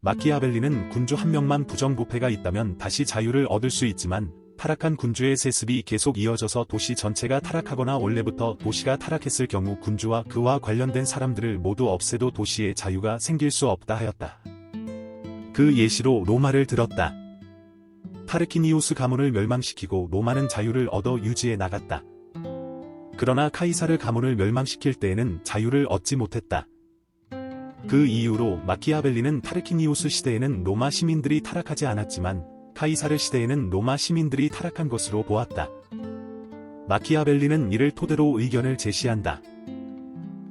마키아벨리는 군주 한 명만 부정부패가 있다면 다시 자유를 얻을 수 있지만 타락한 군주의 세습이 계속 이어져서 도시 전체가 타락하거나 원래부터 도시가 타락했을 경우 군주와 그와 관련된 사람들을 모두 없애도 도시에 자유가 생길 수 없다 하였다. 그 예시로 로마를 들었다. 타르키니우스 가문을 멸망시키고 로마는 자유를 얻어 유지해 나갔다. 그러나 카이사르 가문을 멸망시킬 때에는 자유를 얻지 못했다. 그 이유로 마키아벨리는 타르키니우스 시대에는 로마 시민들이 타락하지 않았지만 카이사르 시대에는 로마 시민들이 타락한 것으로 보았다. 마키아벨리는 이를 토대로 의견을 제시한다.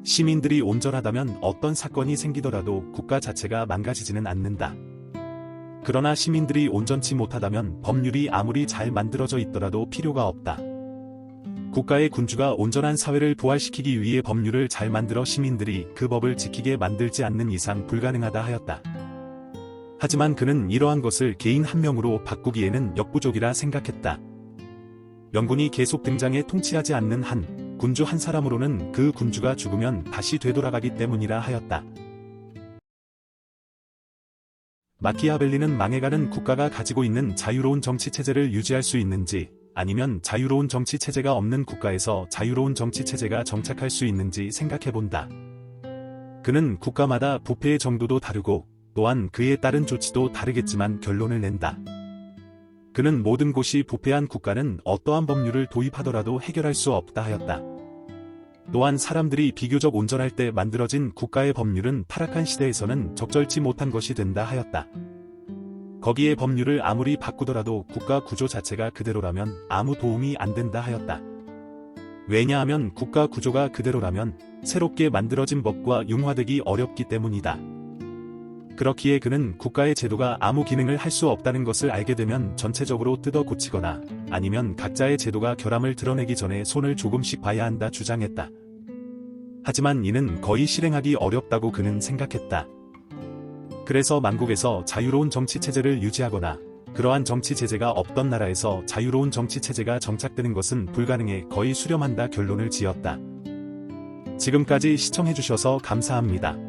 시민들이 온전하다면 어떤 사건이 생기더라도 국가 자체가 망가지지는 않는다. 그러나 시민들이 온전치 못하다면 법률이 아무리 잘 만들어져 있더라도 필요가 없다. 국가의 군주가 온전한 사회를 부활시키기 위해 법률을 잘 만들어 시민들이 그 법을 지키게 만들지 않는 이상 불가능하다 하였다. 하지만 그는 이러한 것을 개인 한 명으로 바꾸기에는 역부족이라 생각했다. 명군이 계속 등장해 통치하지 않는 한 군주 한 사람으로는 그 군주가 죽으면 다시 되돌아가기 때문이라 하였다. 마키아벨리는 망해가는 국가가 가지고 있는 자유로운 정치 체제를 유지할 수 있는지 아니면 자유로운 정치 체제가 없는 국가에서 자유로운 정치 체제가 정착할 수 있는지 생각해 본다. 그는 국가마다 부패의 정도도 다르고 또한 그에 따른 조치도 다르겠지만 결론을 낸다. 그는 모든 곳이 부패한 국가는 어떠한 법률을 도입하더라도 해결할 수 없다 하였다. 또한 사람들이 비교적 온전할 때 만들어진 국가의 법률은 타락한 시대에서는 적절치 못한 것이 된다 하였다. 거기에 법률을 아무리 바꾸더라도 국가 구조 자체가 그대로라면 아무 도움이 안 된다 하였다. 왜냐하면 국가 구조가 그대로라면 새롭게 만들어진 법과 융화되기 어렵기 때문이다. 그렇기에 그는 국가의 제도가 아무 기능을 할 수 없다는 것을 알게 되면 전체적으로 뜯어 고치거나 아니면 각자의 제도가 결함을 드러내기 전에 손을 조금씩 봐야 한다 주장했다. 하지만 이는 거의 실행하기 어렵다고 그는 생각했다. 그래서 만국에서 자유로운 정치 체제를 유지하거나 그러한 정치 제재가 없던 나라에서 자유로운 정치 체제가 정착되는 것은 불가능해 거의 수렴한다 결론을 지었다. 지금까지 시청해주셔서 감사합니다.